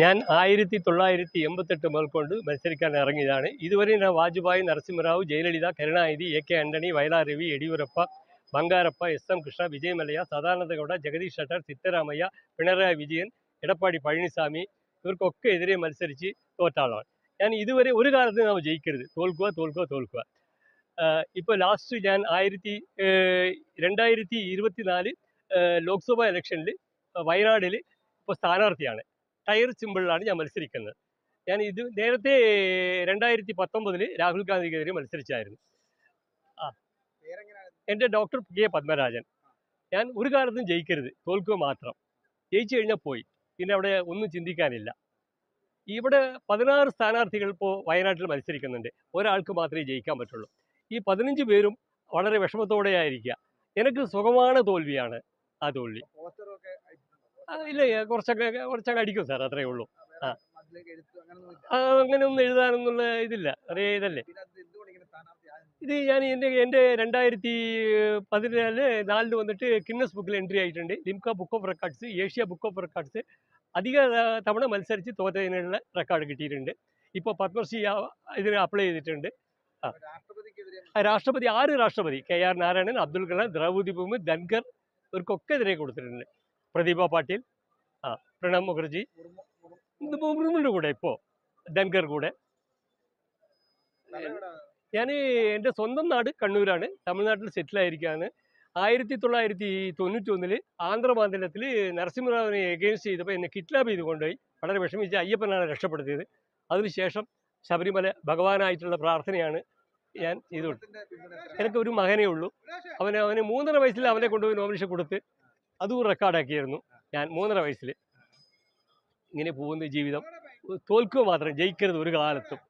ഞാൻ ആയിരത്തി തൊള്ളായിരത്തി എൺപത്തെട്ട് മുതൽ കൊണ്ട് മത്സരിക്കാൻ ഇറങ്ങിയതാണ്. ഇതുവരെ ഞാൻ Vajpayee Narasimha Rao Jayalalithaa Karunanidhi A K Antony Vayalar Ravi Yeddyurappa Bangarappa S M Krishna Vijay Mallya Sadananda Gowda Jagadish Shettar Siddaramaiah Pinarayi Vijayan Edappadi Palaniswami ഇവർക്കൊക്കെ എതിരെ മത്സരിച്ച് തോറ്റാളാണ്. ഞാൻ ഇതുവരെ ഒരു കാലത്ത് നാം ജയിക്കരുത്. തോൽക്കുക തോൽക്കുക തോൽക്കുക. ഇപ്പോൾ ലാസ്റ്റ് ഞാൻ ആയിരത്തി രണ്ടായിരത്തി ഇരുപത്തിനാല് ലോക്സഭാ ഇലക്ഷനിൽ വയനാടിൽ ഇപ്പോൾ സ്ഥാനാർത്ഥിയാണ്. ടയർ സിമ്പിളിലാണ് ഞാൻ മത്സരിക്കുന്നത്. ഞാൻ ഇത് നേരത്തെ രണ്ടായിരത്തി പത്തൊമ്പതിൽ രാഹുൽ ഗാന്ധിക്കെതിരെ മത്സരിച്ചായിരുന്നു. ആ. എന്റെ ഡോക്ടർ കെ പത്മരാജൻ. ഞാൻ ഒരു കാലത്തും ജയിക്കരുത് തോൽക്കുക മാത്രം. ജയിച്ചു കഴിഞ്ഞാൽ പോയി. പിന്നെ അവിടെ ഒന്നും ചിന്തിക്കാനില്ല. ഇവിടെ പതിനാറ് സ്ഥാനാർത്ഥികൾ ഇപ്പോൾ വയനാട്ടിൽ മത്സരിക്കുന്നുണ്ട്. ഒരാൾക്ക് മാത്രമേ ജയിക്കാൻ പറ്റുള്ളൂ. ഈ പതിനഞ്ച് പേരും വളരെ വിഷമത്തോടെ ആയിരിക്കുക എനിക്ക് സുഖമാണ് തോൽവിയാണ് ആ തോൽവി. ഇല്ല കുറച്ചൊക്കെ കുറച്ചൊക്കെ അടിക്കും സാർ അത്രയേ ഉള്ളൂ. ആ. അങ്ങനെ ഒന്നും എഴുതാനൊന്നുള്ള ഇതില്ല അറിയ ഇതല്ലേ? ഇത് ഞാൻ എന്റെ എന്റെ രണ്ടായിരത്തി പതിനാല് നാലിൽ വന്നിട്ട് കിന്നസ് ബുക്കിൽ എൻട്രി ആയിട്ടുണ്ട്. Limca book of records Asia book of records അധിക തവണ മത്സരിച്ച് തോറ്റതിനുള്ള റെക്കോർഡ് കിട്ടിയിട്ടുണ്ട്. ഇപ്പോൾ പത്മശ്രീ ഇതിന് അപ്ലൈ ചെയ്തിട്ടുണ്ട്. ആ. രാഷ്ട്രപതി ആറ് രാഷ്ട്രപതി? കെ ആർ നാരായണൻ അബ്ദുൾ കലാം ദ്രൗപതി മുർമു ധൻകർ ഇവർക്കൊക്കെ ഇതിനെ കൊടുത്തിട്ടുണ്ട്. പ്രതിഭ പാട്ടീൽ ആ പ്രണബ് മുഖർജി മുർമുണ്ട് കൂടെ ഇപ്പോൾ ധൻകർ കൂടെ. ഞാൻ എന്റെ സ്വന്തം നാട് കണ്ണൂരാണ്. തമിഴ്നാട്ടിൽ സെറ്റിലായിരിക്കുകയാണ് ആയിരത്തി തൊള്ളായിരത്തി തൊണ്ണൂറ്റി ഒന്നിൽ ആന്ധ്രമാന്ദലത്തിൽ നരസിംഹറാവിനെ എഗെയിൻസ്റ്റ് ചെയ്തപ്പോൾ എന്നെ കിഡ്നാപ്പ് ചെയ്ത് കൊണ്ടുപോയി. വളരെ വിഷമിച്ച് അയ്യപ്പനാണ് രക്ഷപ്പെടുത്തിയത്. അതിനുശേഷം ശബരിമല ഭഗവാനായിട്ടുള്ള പ്രാർത്ഥനയാണ് ഞാൻ ചെയ്തു? എനിക്ക് ഒരു മകനേ ഉള്ളൂ. അവനെ അവന് മൂന്നര വയസ്സിൽ അവനെ കൊണ്ടുപോയി നോമിനേഷൻ കൊടുത്ത് അതും റെക്കോർഡാക്കിയായിരുന്നു ഞാൻ മൂന്നര വയസ്സിൽ ഇങ്ങനെ പോകുന്ന ജീവിതം തോൽക്കുക മാത്രം ജയിക്കരുത് ഒരു കാലത്തും.